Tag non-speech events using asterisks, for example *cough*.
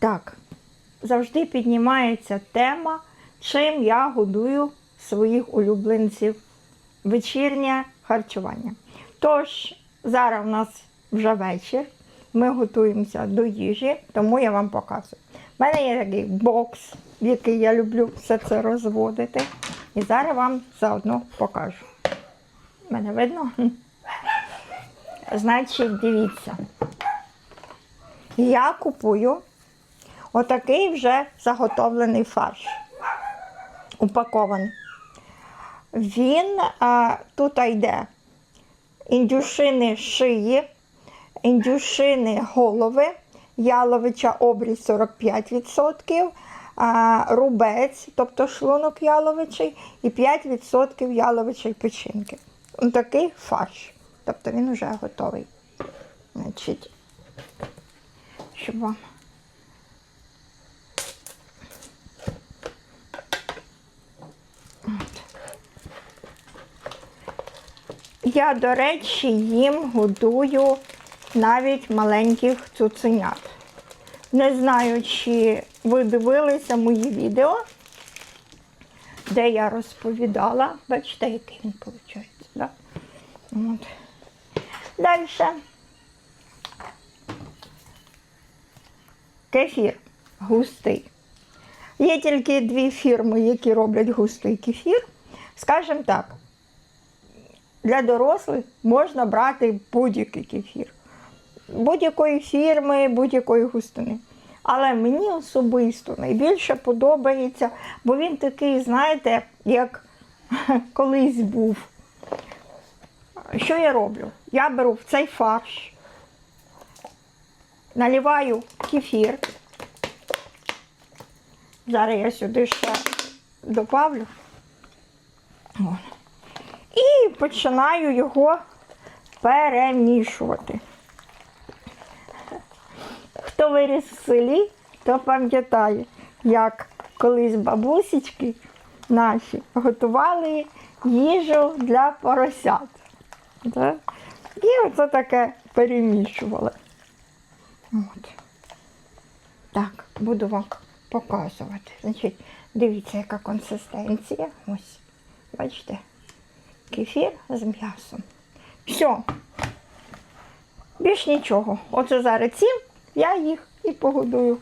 Так, завжди піднімається тема, чим я годую своїх улюбленців. Вечірнє харчування. Тож, зараз у нас вже вечір. Ми готуємося до їжі, тому я вам показую. У мене є такий бокс, в який я люблю все це розводити. І зараз вам заодно покажу. Мене видно? Значить, дивіться. Я купую отакий вже заготовлений фарш. Упакований. Він а, тут йде індюшини шиї, індюшини голови, яловича обріз 45%, а, рубець, тобто шлунок яловичий, і 5% яловичої печінки. Такий фарш. Тобто він вже готовий. Значить, щоб вам. Я, до речі, їм годую навіть маленьких цуценят. Не знаю, чи ви дивилися мої відео, де я розповідала. Бачите, який він виходить. Да? От. Далі. Кефір густий. Є тільки дві фірми, які роблять густий кефір. Скажімо так, для дорослих можна брати будь-який кефір. Будь-якої фірми, будь-якої густини. Але мені особисто найбільше подобається, бо він такий, знаєте, як *laughs* колись був. Що я роблю? Я беру в цей фарш, наливаю кефір. Зараз я сюди ще добавлю. От. І починаю його перемішувати. Хто виріс в селі, то пам'ятає, як колись бабусечки наші готували їжу для поросят. Да? І оце таке перемішували. От. Так, буду вам показувати. Значить, дивіться, яка консистенція. Ось. Бачите? Кефір з м'ясом. Все. Більш нічого. Оце зараз сім, я їх і погодую.